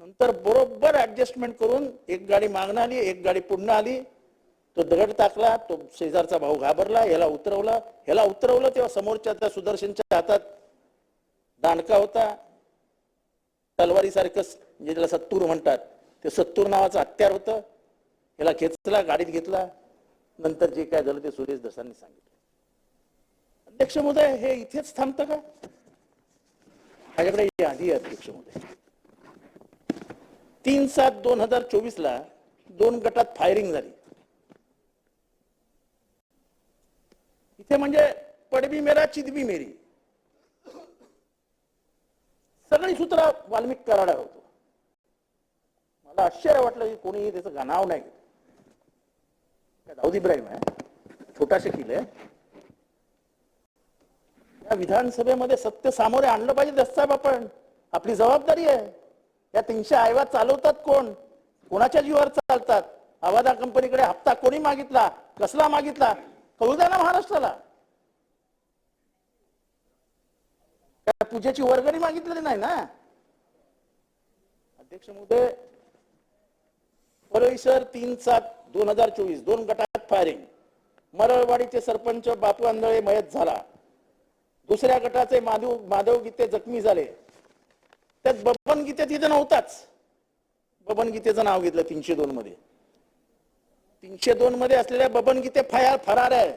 नंतर बरोबर ऍडजस्टमेंट करून एक गाडी मागणं आली एक गाडी पुढनं आली. तो दगड टाकला तो शेजारचा भाऊ घाबरला ह्याला उतरवला. ह्याला उतरवलं तेव्हा समोरच्या त्या सुदर्शनच्या हातात दांडका होता. तलवारीसारखं स- म्हणजे त्याला सत्तूर म्हणतात ते सत्तूर नावाचं हत्यार होतं. ह्याला खेचला गाडीत घेतला. नंतर जे काय झालं ते सुरेश दसांनी सांगितलं. अध्यक्ष महोदय हे इथेच थांबतं का? माझ्याकडे यादी अध्यक्ष महोदय. तीन सात दोन हजार चोवीसला दोन गटात फायरिंग झाली. इथे म्हणजे पडबी मेरा चिदबी मेरी. सगळी सूत्र वाल्मिक कराडा होतो. मला आश्चर्य वाटलं की कोणी त्याचं नाव नाही घेतलं. दाऊद इब्राहिम आहे? छोटा शकील आहे या विधानसभेमध्ये सत्य सामोरे आणलं पाहिजे दस्ताब आपण. आपली जबाबदारी आहे. या तीनशे आयवा चालवतात कोण? कोणाच्या जीवावर चालतात? आवादा कंपनीकडे हप्ता कोणी मागितला? कसला मागितला? कळू द्या ना महाराष्ट्राला. त्या पूजेची वर्गणी मागितलेली नाही ना? अध्यक्ष महोदय परिसर तीन सात दोन हजार चोवीस दोन गटात फायरिंग मरळवाडीचे सरपंच बापू आंधळे मयत झाला. दुसऱ्या गटाचे माधव माधव गीते जखमी झाले. त्यात बबन गीते तिथे नव्हताच. बबन गीतेचं नाव घेतलं तीनशे दोन मध्ये. तीनशे दोन मध्ये असलेल्या बबन गीते फयार फरार आहे.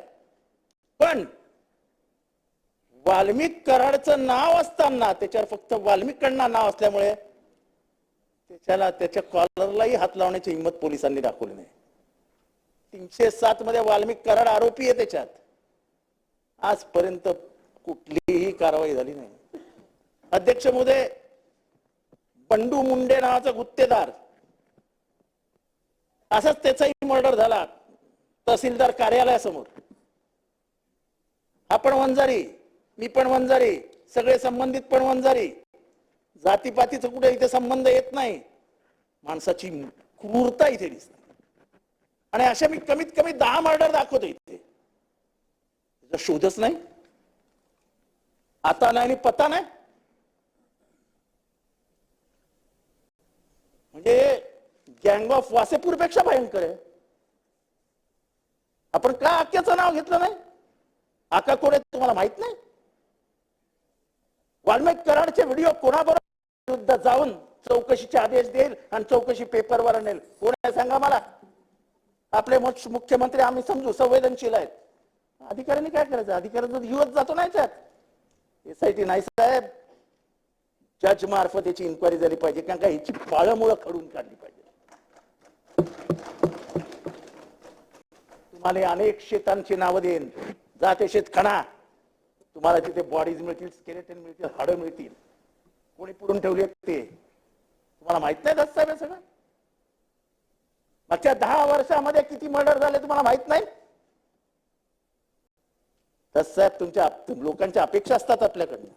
पण वाल्मिक कराडचं नाव असताना त्याच्यावर फक्त वाल्मिकांना नाव असल्यामुळे त्याच्याला त्याच्या कॉलरलाही हात लावण्याची हिंमत पोलिसांनी दाखवली नाही. तीनशे सात मध्ये वाल्मिक कराड आरोपी आहे त्याच्यात. आजपर्यंत कुठलीही कारवाई झाली नाही. अध्यक्ष महोदय पंडू मुंडे नावाचा गुत्तेदार. असाच त्याचाही मर्डर झाला. तहसीलदार कार्यालयासमोर. आपण वंजारी मी पण वंजारी सगळे संबंधित पण वंजारी. जातीपातीचं कुठे इथे संबंध येत नाही. माणसाची क्रूरता इथे दिसते. आणि अशा मी कमीत कमी दहा मर्डर दाखवतो इथे. शोधच नाही. आता नाही आणि पता नाही. म्हणजे गँग ऑफ वासेपूरपेक्षा भयंकर आहे. आपण का आक्याचं नाव घेतलं नाही? आका कोडे तुम्हाला माहीत नाही? वाल्मिक कराडचे व्हिडिओ कोणाबरोबर विरुद्ध जाऊन चौकशीचे आदेश देईल आणि चौकशी पेपरवर आणेल? कोण आहे सांगा मला? आपले मुख्यमंत्री आम्ही समजू संवेदनशील आहेत. अधिकाऱ्यांनी काय करायचं? अधिकाऱ्यांचा युवत जातो नाही त्यात एस आय टी नाही साहेब. जज मार्फत याची इन्क्वायरी झाली पाहिजे. कारण का ह्याची पाळमुळं खडून काढली पाहिजे. तुम्हाला अनेक शेतांची नावं देईन. जा ते शेत खणा तुम्हाला तिथे बॉडीज मिळतील स्केलेटन मिळतील हाडं मिळतील. कोणी पुढून ठेवली ते? तुम्हाला माहीत नाही दस साहेब सगळं? मागच्या दहा वर्षामध्ये किती मर्डर झाले तुम्हाला माहीत नाही? तस साहेब तुमच्या लोकांच्या अपेक्षा असतात आपल्याकडनं.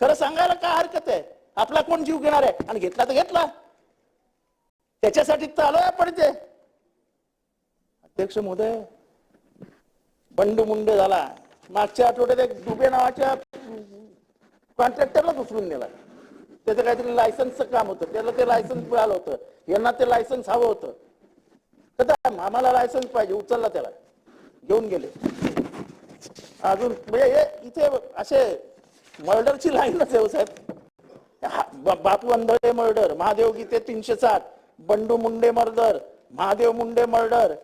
खरं सांगायला काय हरकत आहे? आपला कोण जीव घेणार आहे? आणि घेतला तर घेतला. त्याच्यासाठी तर आलोय आपण ते अध्यक्ष महोदय बंडू मुंड झाला. मागच्या आठवड्यात एक दुबे नावाच्या कॉन्ट्रॅक्टरला उचलून नेला. त्याचं काहीतरी लायसन्सचं काम होतं. त्याला ते लायसन्स मिळालं होतं. यांना ते लायसन्स हवं होतं. कदम आम्हाला लायसन्स पाहिजे उचलला त्याला. घेऊन गेले. अजून म्हणजे हे इथे असे मर्डरची लाईनच आहे साहेब. बापू अंधळे मर्डर महादेव गीते तीनशे सात बंडू मुंडे मर्डर महादेव मुंडे मर्डर.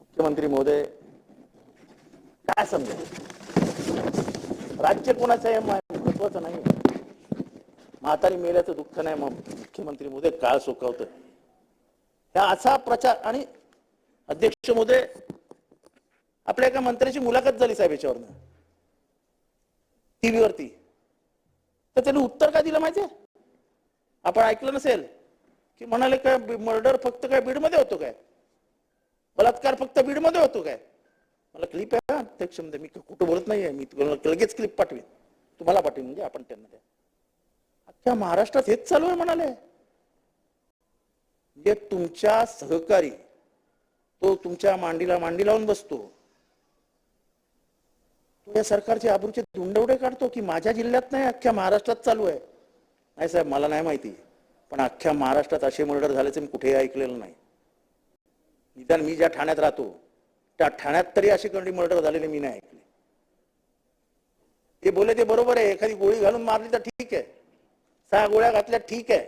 मुख्यमंत्री महोदय काय समजेल? राज्य कोणाचं आहे महत्वाचं नाही. म्हातारी मेल्याचं दुःख नाही मग मुख्यमंत्री महोदय काळ सुखवतं ह्या असा प्रचार आणि अध्यक्ष महोदय आपल्या एका मंत्र्याची मुलाखत झाली साहेब याच्यावरनं. टीव्हीवरती. तर त्यांनी उत्तर काय दिलं माहितीये? आपण ऐकलं नसेल की म्हणाले काय मर्डर फक्त काय बीडमध्ये होतो काय? बलात्कार फक्त बीडमध्ये होतो काय? मला क्लिप आहे का अध्यक्ष म्हणजे मी कुठं बोलत नाहीये मी तुम्हाला लगेच क्लिप पाठवेन. तुम्हाला पाठवेन म्हणजे आपण त्यांना द्या. अख्ख्या महाराष्ट्रात हेच चालू आहे म्हणाले. म्हणजे तुमच्या सहकारी तो तुमच्या मांडीला मांडी लावून बसतो. तो या सरकारचे आबरूचे धुंडवडे काढतो की माझ्या जिल्ह्यात नाही अख्ख्या महाराष्ट्रात चालू आहे. नाही साहेब मला नाही माहिती. पण अख्ख्या महाराष्ट्रात असे मर्डर झाल्याचे मी कुठेही ऐकलेलं नाही. निदान मी ज्या ठाण्यात राहतो त्या ठाण्यात तरी अशी कंडी मर्डर झालेले मी नाही ऐकले. ते बोले ते बरोबर आहे. एखादी गोळी घालून मारली तर ठीक आहे. सहा गोळ्या घातल्या ठीक आहे.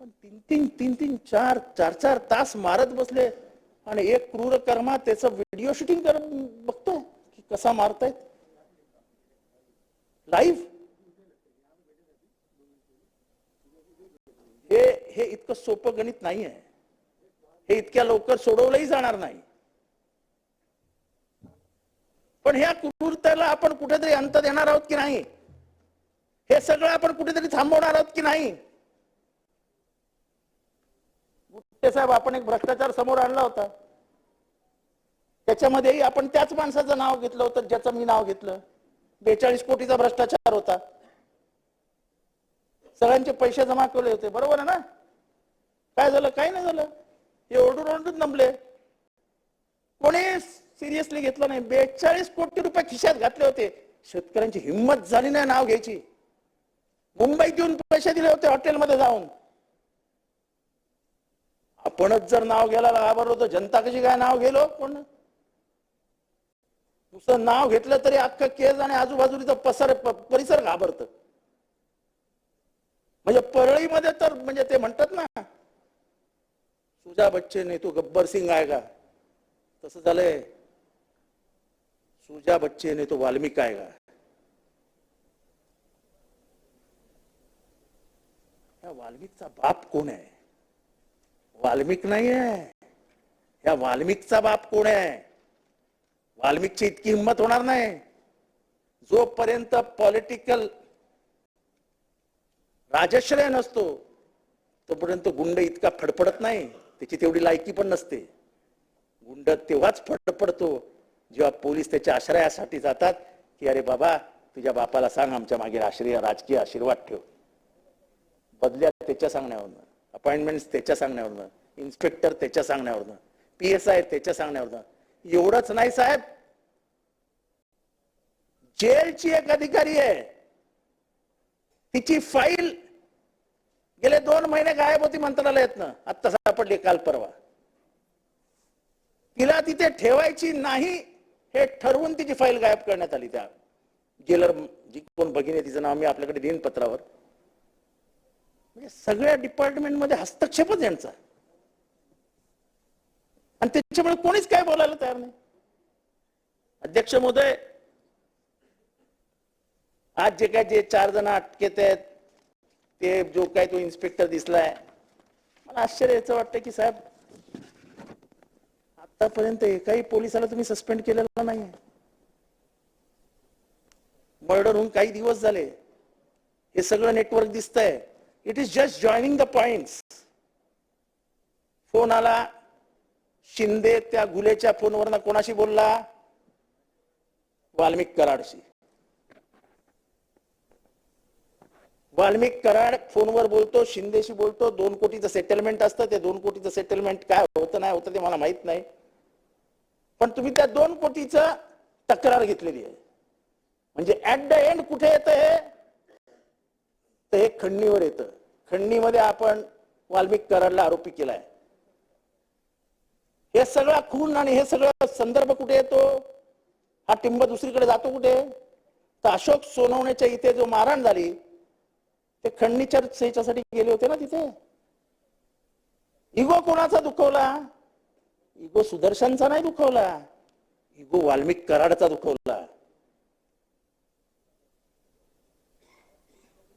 पण तीन तीन तीन तीन चार चार चार तास मारत बसले आणि एक क्रूर कर्मा त्याचं व्हिडिओ शूटिंग कर बघतोय. कसा मारतायत? लाईव्ह हे हे इतकं सोपं गणित नाही आहे हे इतक्या लवकर सोडवलंही जाणार नाही. पण ह्या क्रूरतेला आपण कुठेतरी अंत देणार आहोत की नाही? हे सगळं आपण कुठेतरी थांबवणार आहोत की नाही? गुट्टे साहेब आपण एक भ्रष्टाचार समोर आणला होता. त्याच्यामध्येही आपण त्याच माणसाचं नाव घेतलं होतं ज्याचं मी नाव घेतलं. बेचाळीस कोटीचा भ्रष्टाचार होता. सगळ्यांचे पैसे जमा केले होते बरोबर आहे ना? काय झालं? काय नाही झालं. हे ओरडून ओरडून नमले कोणी सिरियसली घेतलं नाही. बेचाळीस कोटी रुपये खिशात घातले होते. शेतकऱ्यांची हिंमत झाली नाही नाव घ्यायची. मुंबईत येऊन पैसे दिले होते हॉटेलमध्ये जाऊन. आपणच जर नाव घ्यायला घाबरलो तर जनता कशी काय नाव गेलो हो? कोण? नुसतं नाव घेतलं तरी अख्खं केस आणि आजूबाजूचा पसर परिसर घाबरत. म्हणजे परळीमध्ये तर म्हणजे ते म्हणतात ना सुजा बच्चे आहे तो गब्बर सिंग आहे का? तसं झालंय. सुजा बच्चे आहे तो वाल्मिक आहे का? या वाल्मिकचा बाप कोण आहे? वाल्मिक नाही आहे या वाल्मिकचा बाप कोण आहे? वाल्मिकची इतकी हिंमत होणार नाही. जोपर्यंत पॉलिटिकल राजश्रय नसतो तोपर्यंत गुंड इतका फडफडत नाही त्याची तेवढी लायकी पण नसते. गुंड तेव्हाच फडफडतो जेव्हा पोलीस त्याच्या आश्रयासाठी जातात की अरे बाबा तुझ्या बापाला सांग आमच्या मागे आश्रय राजकीय आशीर्वाद ठेव. बदल्या त्याच्या सांगण्यावरनं अपॉइंटमेंट त्याच्या सांगण्यावरनं इन्स्पेक्टर त्याच्या सांगण्यावरनं पी एस आय त्याच्या सांगण्यावरनं एवढंच नाही साहेब. जेलची एक अधिकारी आहे. तिची फाईल गेले दोन महिने गायब होती मंत्रालयातनं. आत्ता सापडली काल परवा. तिला तिथे ठेवायची नाही हे ठरवून तिची फाईल गायब करण्यात आली त्या जेलर जी कोण भगिनी तिचं नाव मी आपल्याकडे देईन पत्रावर. म्हणजे सगळ्या डिपार्टमेंटमध्ये हस्तक्षेपच यांचा. आणि त्याच्यामुळे कोणीच काय बोलायला तयार नाही. अध्यक्ष महोदय आज जे काय जे चार जण अटकेत आहेत ते जो काय तो इन्स्पेक्टर दिसलाय मला आश्चर्य याचं वाटतं की साहेब आतापर्यंत एकाही पोलिसाला तुम्ही सस्पेंड केलेला नाही मर्डर होऊन काही दिवस झाले. हे सगळं नेटवर्क दिसतंय. It is just joining the point phone आला शिंदे त्या गुलेच्या फोनवरनं कोणाशी बोलला? वाल्मिक कराडशी. वाल्मिक कराड फोनवर बोलतो शिंदेशी बोलतो दोन कोटीचं सेटलमेंट असतं ते दोन कोटीचं सेटलमेंट काय होतं नाही होतं ते मला माहीत नाही. पण तुम्ही त्या दोन कोटीचं तक्रार घेतलेली आहे. म्हणजे ऍट द एंड कुठे येतं हे? तर हे खंडणीवर येतं. खंडणीमध्ये आपण वाल्मिक कराडला आरोपी केलाय. हे सगळा खून आणि हे सगळं संदर्भ कुठे येतो हा टिंब दुसरीकडे जातो कुठे? तर अशोक सोनवण्याच्या इथे जो मारहाण झाली ते खंडणीच्या ह्याच्यासाठी गेले होते ना तिथे? इगो कोणाचा दुखवला? इगो सुदर्शनचा नाही दुखवला. इगो वाल्मिक कराडचा दुखवला.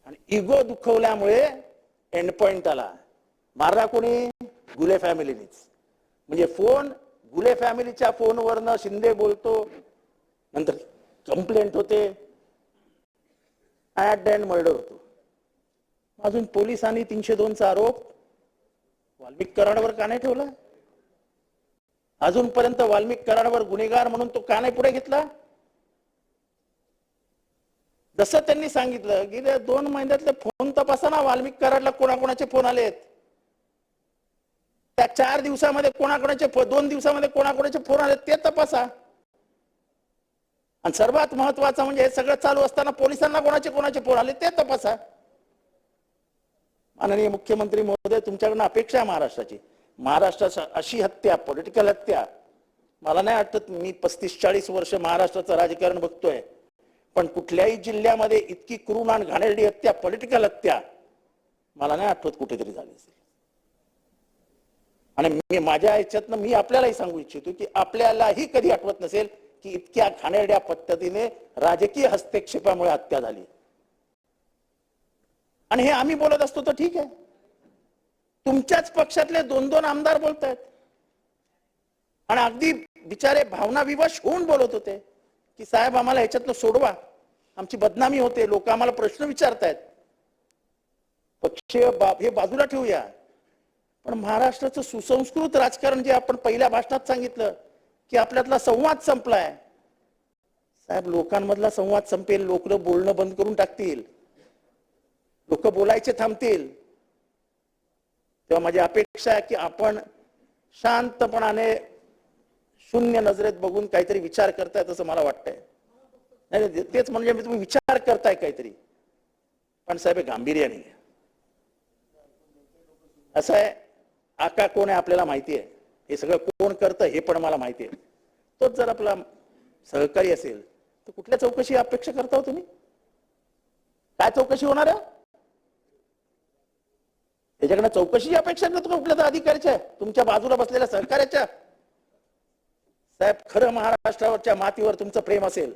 आणि इगो दुखवल्यामुळे एंड पॉइंट आला. मारला कोणी? गुले फॅमिलीनीच म्हणजे फोन गुले फॅमिलीच्या फोनवरनं शिंदे बोलतो नंतर कंप्लेंट होते. ऍट द मर्डर होतो. अजून पोलिसांनी तीनशे दोनचा आरोप वाल्मिक कराडवर का नाही ठेवला? अजूनपर्यंत वाल्मिक कराडवर गुन्हेगार म्हणून तो का नाही पुढे घेतला? जसं त्यांनी सांगितलं गेल्या दोन महिन्यातले फोन तपासा ना वाल्मिक कराडला कोणाकोणाचे फोन आलेत? त्या चार दिवसामध्ये कोणाकोणाचे दोन दिवसामध्ये कोणाकोणाचे फोन आले ते तपासा. आणि सर्वात महत्वाचं म्हणजे हे सगळं चालू असताना पोलिसांना कोणाचे कोणाचे फोन आले ते तपासा. माननीय मुख्यमंत्री महोदय तुमच्याकडनं अपेक्षा आहे महाराष्ट्राची. महाराष्ट्राचा अशी हत्या पॉलिटिकल हत्या. मला नाही वाटत मी पस्तीस चाळीस वर्ष महाराष्ट्राचं राजकारण बघतोय. पण कुठल्याही जिल्ह्यामध्ये इतकी क्रूर आणि घाणेरडी हत्या पॉलिटिकल हत्या मला नाही आठवत कुठेतरी झाली असेल. आणि मी माझ्या याच्यातनं मी आपल्यालाही सांगू इच्छितो की आपल्यालाही कधी आठवत नसेल की इतक्या घाणेरड्या पद्धतीने राजकीय हस्तक्षेपामुळे हत्या झाली. आणि हे आम्ही बोलत असतो तर ठीक आहे. तुमच्याच पक्षातले दोन दोन आमदार बोलत आहेत आणि अगदी बिचारे भावना विवश होऊन बोलत होते की साहेब आम्हाला ह्याच्यातनं सोडवा. आमची बदनामी होते लोक आम्हाला प्रश्न विचारतायत. पक्षीय बाब हे बाजूला ठेवूया. पण महाराष्ट्राचं सुसंस्कृत राजकारण जे आपण पहिल्या भाषणात सांगितलं की आपल्यातला संवाद संपलाय. साहेब लोकांमधला संवाद संपेल लोक बोलणं बंद करून टाकतील. लोक बोलायचे थांबतील. तेव्हा माझी अपेक्षा आहे की आपण शांतपणाने शून्य नजरेत बघून काहीतरी विचार करताय तसं मला वाटतंय. नाही तेच म्हणजे मी तुम्ही विचार करताय काहीतरी. पण साहेब हे गांभीर्याने असं आहे आका कोण आहे आपल्याला माहिती आहे? हे सगळं कोण करतं हे पण मला माहिती आहे. तोच जर आपला सहकारी असेल तर कुठल्या चौकशी अपेक्षा करता हो तुम्ही? काय चौकशी होणार आहे? त्याच्याकडनं चौकशी अपेक्षा करतो का कुठल्या तर अधिकाऱ्याच्या तुमच्या बाजूला बसलेल्या सरकाराच्या साहेब खरं महाराष्ट्रावरच्या मातीवर तुमचं प्रेम असेल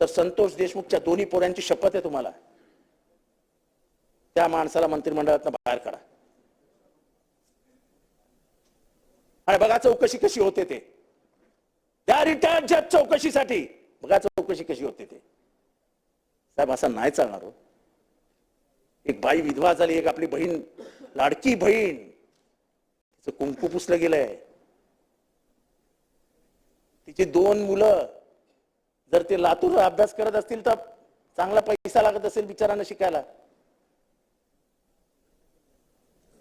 तर संतोष देशमुखच्या दोन्ही पोरांची शपथ आहे तुम्हाला. त्या माणसाला मंत्रिमंडळातनं बाहेर काढा. आणि बघा चौकशी कशी होते ते. त्या रिटायर्ड जज चौकशीसाठी बघा चौकशी कशी होते ते. साहेब असं नाही चालणार हो. एक बाई विधवा झाली एक आपली बहीण लाडकी बहीण. तिचं कुंकू पुसलं गेलंय. तिची दोन मुलं. जर ते लातूर अभ्यास करत असतील तर चांगला पैसा लागत असेल बिचारांना शिकायला.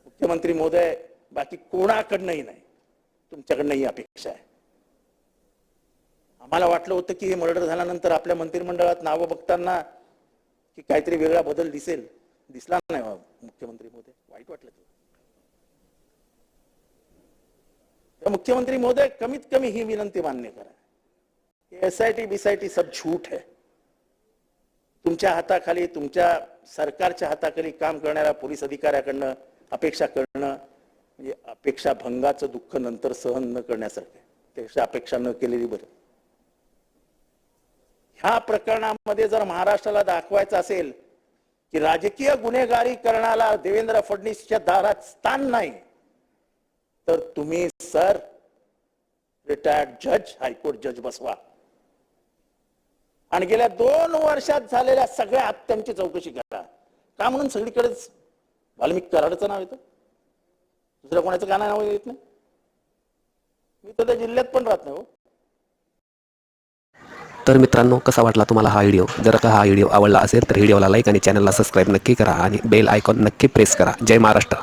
मुख्यमंत्री महोदय बाकी कोणाकडनंही नाही. तुमच्याकडनं ही अपेक्षा आहे. आम्हाला वाटलं होतं की हे मर्डर झाल्यानंतर आपल्या मंत्रिमंडळात नावं बघताना की काहीतरी वेगळा बदल दिसेल. दिसला नाही हो, मुख्यमंत्री महोदय वाईट वाटलं तर मुख्यमंत्री महोदय कमीत कमी ही विनंती मान्य करा. एस आय टी बीसायटी सब झूठ है. तुमच्या हाताखाली तुमच्या सरकारच्या हाताखाली काम करणाऱ्या पोलीस अधिकाऱ्याकडनं अपेक्षा करणं म्हणजे अपेक्षा भंगाचं दुःख नंतर सहन न करण्यासारखं त्यापेक्षा अपेक्षा न केलेली बरं. ह्या प्रकरणामध्ये जर महाराष्ट्राला दाखवायचं असेल की राजकीय गुन्हेगारी करण्याला देवेंद्र फडणवीसच्या दारात स्थान नाही तर तुम्ही सर रिटायर्ड जज हायकोर्ट जज बसवा. आणि गेल्या दोन वर्षात झालेल्या सगळ्या हत्यांची चौकशी करा. का म्हणून सगळीकडेच वाल्मिक कराडचं नाव येतं? दुसऱ्या कोणाचं गाणं नाव येत नाही? मी तर त्या जिल्ह्यात पण राहत नाही हो. तर मित्रांनो कसा वाटला तुम्हाला हा व्हिडिओ? जर का हा व्हिडिओ आवडला असेल तर व्हिडिओला लाईक आणि चॅनलला सबस्क्राईब नक्की करा आणि बेल आयकॉन नक्की प्रेस करा. जय महाराष्ट्र.